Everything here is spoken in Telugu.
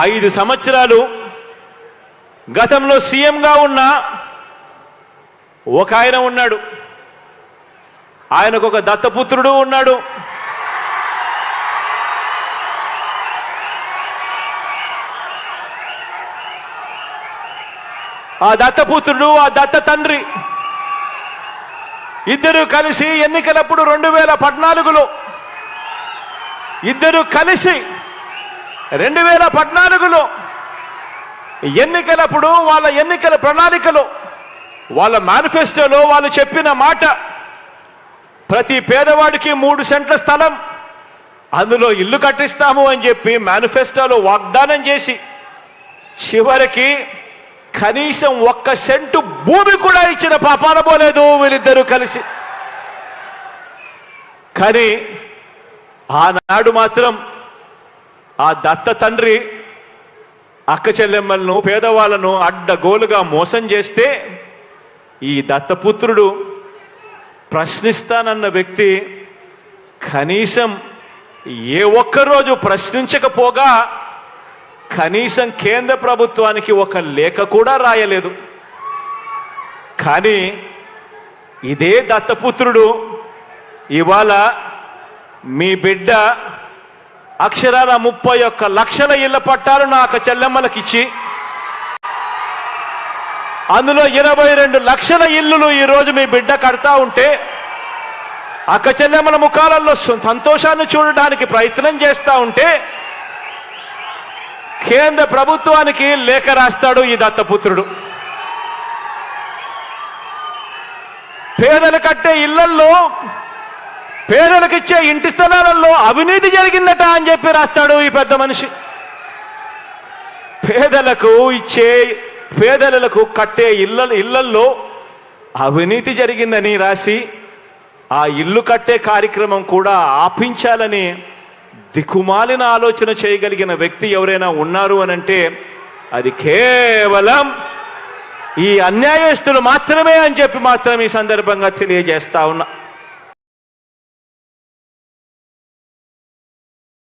ఐదు సంవత్సరాలు గతంలో సీఎంగా ఉన్న ఒక ఆయన ఉన్నాడు. ఆయనకు ఒక దత్తపుత్రుడు ఉన్నాడు. ఆ దత్తపుత్రుడు ఆ దత్త తండ్రి ఇద్దరు కలిసి ఎన్నికలప్పుడు రెండు వేల పద్నాలుగులో ఇద్దరు కలిసి రెండు వేల పద్నాలుగులో ఎన్నికలప్పుడు వాళ్ళ ఎన్నికల ప్రణాళికలో వాళ్ళ మేనిఫెస్టోలో వాళ్ళు చెప్పిన మాట ప్రతి పేదవాడికి మూడు సెంట్ల స్థలం అందులో ఇల్లు కట్టిస్తాము అని చెప్పి మేనిఫెస్టోలో వాగ్దానం చేసి చివరికి కనీసం ఒక్క సెంటు భూమి కూడా ఇచ్చిన పాపాన పోలేదు వీళ్ళిద్దరూ కలిసి. కానీ ఆనాడు మాత్రం ఆ దత్త తండ్రి అక్క చెల్లెమ్మలను పేదవాళ్ళను అడ్డగోలుగా మోసం చేస్తే ఈ దత్తపుత్రుడు ప్రశ్నిస్తానన్న వ్యక్తి కనీసం ఏ ఒక్కరోజు ప్రశ్నించకపోగా కనీసం కేంద్ర ప్రభుత్వానికి ఒక లేఖ కూడా రాయలేదు. కానీ ఇదే దత్తపుత్రుడు ఇవాళ మీ బిడ్డ అక్షరాల ముప్పై ఒక్క లక్షల ఇళ్ళ పట్టాలు నాకు చెల్లెమ్మలకిచ్చి అందులో ఇరవై రెండు లక్షల ఇల్లులు ఈరోజు మీ బిడ్డ కడతా ఉంటే అక్క చెల్లెమ్మల ముఖాలలో సంతోషాన్ని చూడడానికి ప్రయత్నం చేస్తా ఉంటే కేంద్ర ప్రభుత్వానికి లేఖ రాస్తాడు ఈ దత్తపుత్రుడు. పేదలు కట్టే ఇళ్ళల్లో పేదలకు ఇచ్చే ఇంటి స్థలాలలో అవినీతి జరిగిందట అని చెప్పి రాస్తాడు ఈ పెద్ద మనిషి. పేదలకు ఇచ్చే పేదలకు కట్టే ఇళ్ళ ఇళ్ళల్లో అవినీతి జరిగిందని రాసి ఆ ఇల్లు కట్టే కార్యక్రమం కూడా ఆపించాలని దిక్కుమాలిన ఆలోచన చేయగలిగిన వ్యక్తి ఎవరైనా ఉన్నారు అనంటే అది కేవలం ఈ అన్యాయస్తులు మాత్రమే అని చెప్పి మాత్రం ఈ సందర్భంగా తెలియజేస్తా ఉన్నా.